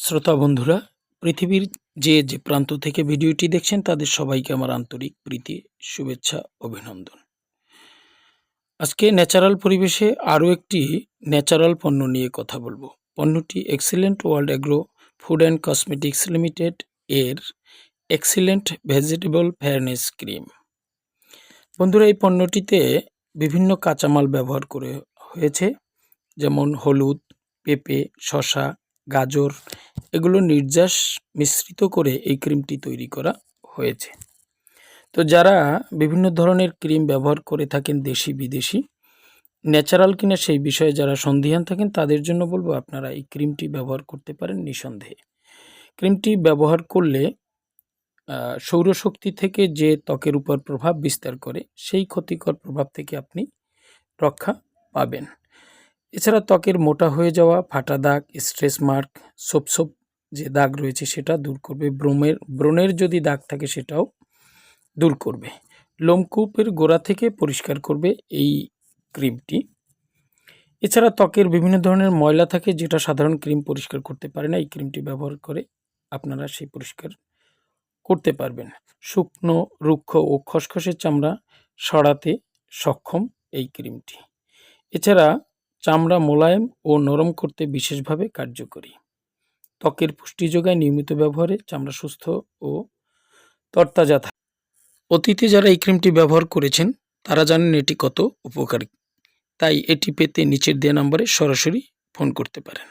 শ্রোতা বন্ধুরা, পৃথিবীর যে যে প্রান্ত থেকে ভিডিওটি দেখছেন, তাদের সবাইকে আমার আন্তরিক প্রীতি, শুভেচ্ছা, অভিনন্দন। আজকে ন্যাচারাল পরিবেশে আরও একটি ন্যাচারাল পণ্য নিয়ে কথা বলব। পণ্যটি excellent world agro food and cosmetics limited এর এক্সিলেন্ট ভেজিটেবল ফেয়ারনেস ক্রিম। বন্ধুরা, এই পণ্যটিতে বিভিন্ন কাঁচামাল ব্যবহার করে হয়েছে, যেমন হলুদ, পেঁপে, শসা, গাজর এগুলো নির্যাস মিশ্রিত করে এই ক্রিমটি তৈরি করা হয়েছে। তো যারা বিভিন্ন ধরনের ক্রিম ব্যবহার করে থাকেন দেশি, বিদেশি, ন্যাচারাল কিনা সেই বিষয়ে যারা সন্দিহান থাকেন, তাদের জন্য বলব আপনারা এই ক্রিমটি ব্যবহার করতে পারেন নিঃসন্দেহে। ক্রিমটি ব্যবহার করলে সৌরশক্তি থেকে যে ত্বকের উপর প্রভাব বিস্তার করে, সেই ক্ষতিকর প্রভাব থেকে আপনি রক্ষা পাবেন। এছাড়া ত্বকের মোটা হয়ে যাওয়া, ফাটা দাগ, স্ট্রেস মার্ক, সোপ সোপ যে দাগ রয়েছে সেটা দূর করবে। ব্রোমের ব্রণের যদি দাগ থাকে সেটাও দূর করবে। লোমকূপের গোড়া থেকে পরিষ্কার করবে এই ক্রিমটি। এছাড়া ত্বকের বিভিন্ন ধরনের ময়লা থাকে যেটা সাধারণ ক্রিম পরিষ্কার করতে পারে না। এই ক্রিমটি ব্যবহার করে আপনারা সেই পরিষ্কার করতে পারবেন। শুকনো, রুক্ষ ও খসখসের চামড়া সরাতে সক্ষম এই ক্রিমটি। এছাড়া চামড়া মোলায়েম ও নরম করতে বিশেষভাবে কার্যকরী। ত্বকের পুষ্টি যোগায় নিয়মিত ব্যবহারে চামড়া সুস্থ ও তরতাজা থাকে। অতীতে যারা এই ক্রিমটি ব্যবহার করেছেন, তারা জানেন এটি কত উপকারী। তাই এটি পেতে নিচের দেওয়া নম্বরে সরাসরি ফোন করতে পারেন।